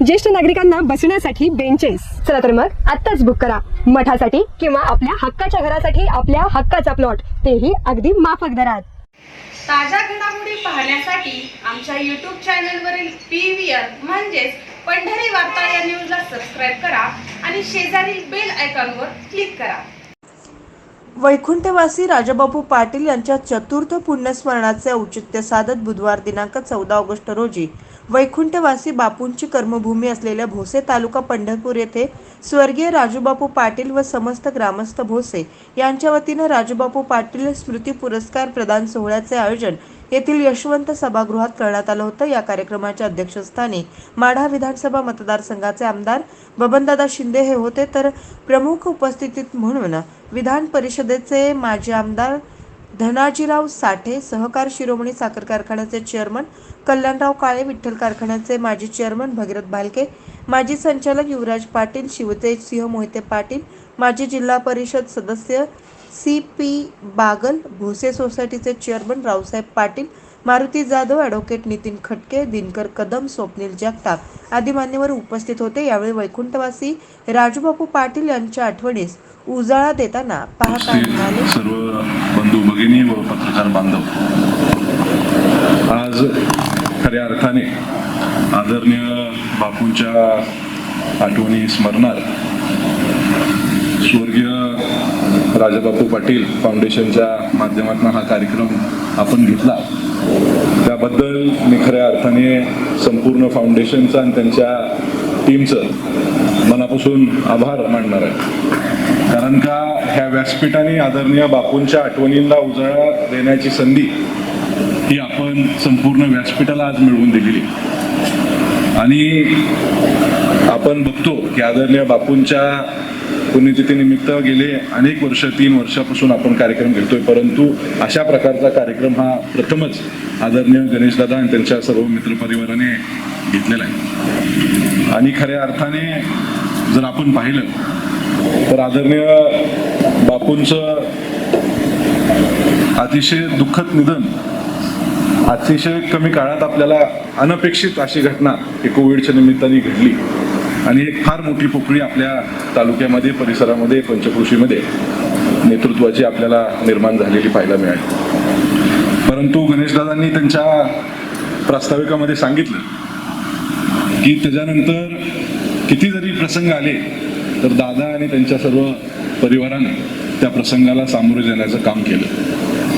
ज्येष्ठ नागरिकांना बसण्यासाठी बेंचेस चला तर मग आत्ताच बुक करा. मठासाठी किंवा आपल्या हक्काच्या घरासाठी आपल्या हक्काचा प्लॉट तेही अगदी माफक दरात. ताज्या घडामोडी पाहण्यासाठी आमच्या यूट्यूब चॅनलवरील पी व्ही आर म्हणजेच पंढरी वार्ता या न्यूजला सबस्क्राईब करा आणि शेजारील बेल आयकॉनवर क्लिक करा. वैकुंठवासी राजाबापू पाटील यांच्या चतुर्थ पुण्यस्मरणाचे औचित्य साधत बुधवार दिनांक चौदा ऑगस्ट रोजी वैकुंठवासी बापूंची कर्मभूमी असलेल्या भोसे तालुका पंढरपूर येथे स्वर्गीय राजूबापू पाटील व समस्त ग्रामस्थ भोसे यांच्या वतीनं राजूबापू पाटील स्मृती पुरस्कार प्रदान सोहळ्याचे आयोजन येथील यशवंत सभागृहात करण्यात आलं होतं. या कार्यक्रमाच्या अध्यक्षस्थानी माढा विधानसभा मतदारसंघाचे आमदार बबनदादा शिंदे हे होते. तर प्रमुख उपस्थितीत म्हणून विधान परिषदेचे माजी आमदार धनाजीराव साठे सहकार शिरोमणी साखर कारखान्याचे चेअरमन कल्याणराव काळे विठ्ठल कारखान्याचे माजी चेअरमन भगीरथ भालके माजी संचालक युवराज पाटील शिवतेज सिंह मोहिते पाटील माजी जिल्हा परिषद सदस्य सी पी बागल भोसे सोसायटीचे चेअरमन रावसाहेब पाटील मारुती जाधव ॲडव्होकेट नितीन खटके दिनकर कदम स्वप्नील जगताप आदी मान्यवर उपस्थित होते. यावेळी वैकुंठवासी राजूबापू पाटील यांच्या आठवणीस उजाळा देताना पाहता भगिनी व पत्रकार बांधव. आज खऱ्या अर्थाने आदरणीय बापूंच्या आठवणी स्मरणार स्वर्गीय राजाबापू पाटील फाउंडेशनच्या माध्यमातून हा कार्यक्रम आपण घेतला. त्याबद्दल मी खऱ्या अर्थाने संपूर्ण फाउंडेशनचा आणि त्यांच्या टीमचं मनापासून आभार मानणार आहे. कारण का ह्या व्यासपीठाने आदरणीय बापूंच्या आठवणींना उजाळा देण्याची संधी ही आपण संपूर्ण व्यासपीठाला आज मिळवून दिलेली. आणि आपण बघतो की आदरणीय बापूंच्या पुण्यतिथीनिमित्त गेले अनेक वर्ष तीन वर्षापासून आपण कार्यक्रम घेतोय परंतु अशा प्रकारचा कार्यक्रम हा प्रथमच आदरणीय गणेशदादा आणि त्यांच्या सर्व मित्रपरिवाराने घेतलेला आहे. आणि खऱ्या अर्थाने जर आपण पाहिलं तर आदरणीय बापूंचं अतिशय दुःखद निधन अतिशय कमी काळात आपल्याला अनपेक्षित अशी घटना ही कोविडच्या निमित्ताने घडली. आणि एक फार मोठी पोकळी आपल्या तालुक्यामध्ये परिसरामध्ये पंचकृषीमध्ये नेतृत्वाची आपल्याला निर्माण झालेली पाहायला मिळाली. परंतु गणेशदादांनी त्यांच्या प्रास्ताविकामध्ये सांगितलं की त्याच्यानंतर किती जरी प्रसंग आले तर दादा आणि त्यांच्या सर्व परिवाराने त्या प्रसंगाला सामोरे जाण्याचं काम केलं.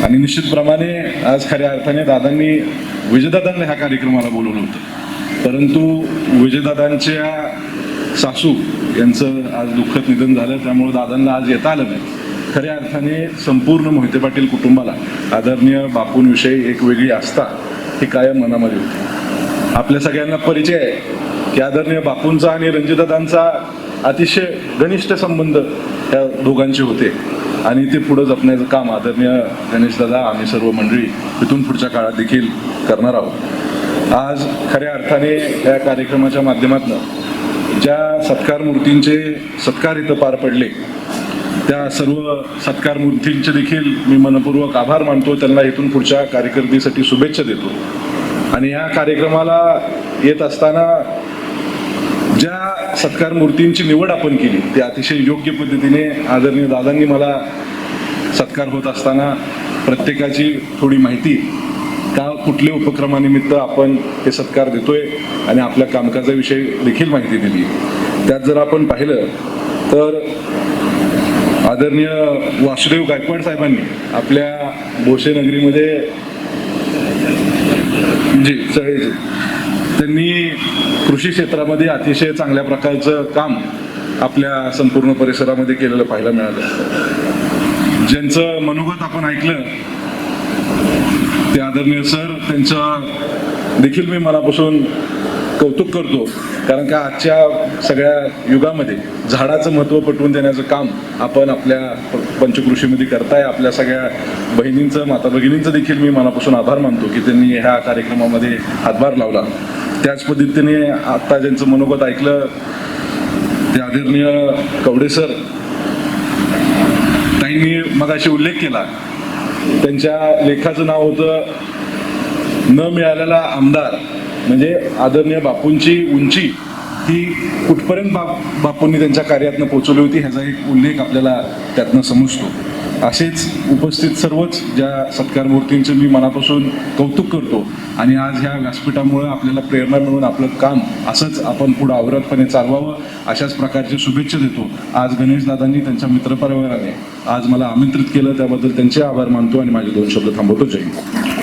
आणि निश्चितप्रमाणे आज खऱ्या अर्थाने दादांनी विजयदादांना ह्या कार्यक्रमाला बोलवलं होतं. परंतु विजयदादांच्या सासू यांचं आज दुःखद निधन झालं त्यामुळे दादांना आज येता आलं नाही. खऱ्या अर्थाने संपूर्ण मोहिते पाटील कुटुंबाला आदरणीय बापूंविषयी एक वेगळी आस्था ही कायम मनामध्ये होती. आपल्या सगळ्यांना परिचय आहे की आदरणीय बापूंचा आणि रणजितदादांचा अतिशय घनिष्ठ संबंध या दोघांचे होते. आणि ते पुढं जपण्याचं काम आदरणीय गणेशदादा आम्ही सर्व मंडळी इथून पुढच्या काळात देखील करणार आहोत. आज खऱ्या अर्थाने या कार्यक्रमाच्या माध्यमातून ज्या सत्कार मूर्तींचे सत्कार इथं पार पडले त्या सर्व सत्कार मूर्तींचे देखील मी मनपूर्वक आभार मानतो. त्यांना इथून पुढच्या कारकिर्दीसाठी शुभेच्छा देतो. आणि या कार्यक्रमाला येत असताना ज्या सत्कार मूर्तींची निवड आपण केली. ती अतिशय योग्य पद्धतीने आदरणीय दादांनी मला सत्कार होत असताना प्रत्येकाची थोडी माहिती का कुठल्या उपक्रमानिमित्त आपण हे सत्कार देतोय आणि आपल्या कामकाजाविषयी देखील माहिती दिली. त्यात जर आपण पाहिलं तर आदरणीय वासुदेव गायकवाड साहेबांनी आपल्या भोसेनगरीमध्ये जी चळेचे त्यांनी कृषी क्षेत्रामध्ये अतिशय चांगल्या प्रकारचं काम आपल्या संपूर्ण परिसरामध्ये केलेलं पाहायला मिळालं. ज्यांचं मनोगत आपण ऐकलं ते आदरणीय सर त्यांचं देखील मी मनापासून कौतुक करतो. कारण का आजच्या सगळ्या युगामध्ये झाडाचं महत्त्व पटवून देण्याचं काम आपण आपल्या प- पंचकृषीमध्ये करताय. आपल्या सगळ्या बहिणींचं माता भगिनींचं देखील मी मनापासून आभार मानतो की त्यांनी ह्या कार्यक्रमामध्ये हातभार लावला. त्याच पद्धतीने आत्ता ज्यांचं मनोगत ऐकलं ते आदरणीय कवडे सर ताईंनी मगाशी उल्लेख केला त्यांच्या लेखाचं नाव होतं न मिळालेला आमदार म्हणजे आदरणीय बापूंची उंची ही कुठपर्यंत बाप बापूंनी त्यांच्या कार्यातनं पोचवली होती ह्याचा एक उल्लेख आपल्याला त्यातनं समजतो. असेच उपस्थित सर्वच ज्या सत्कार मूर्तींचं मी मनापासून कौतुक करतो आणि आज ह्या व्यासपीठामुळं आपल्याला प्रेरणा मिळून आपलं काम असंच आपण पुढं आवरतपणे चालवावं अशाच प्रकारचे शुभेच्छा देतो. आज गणेशदादांनी त्यांच्या मित्रपरिवाराने आज मला आमंत्रित केलं त्याबद्दल त्यांचे आभार मानतो आणि माझे दोन शब्द थांबवतो. जय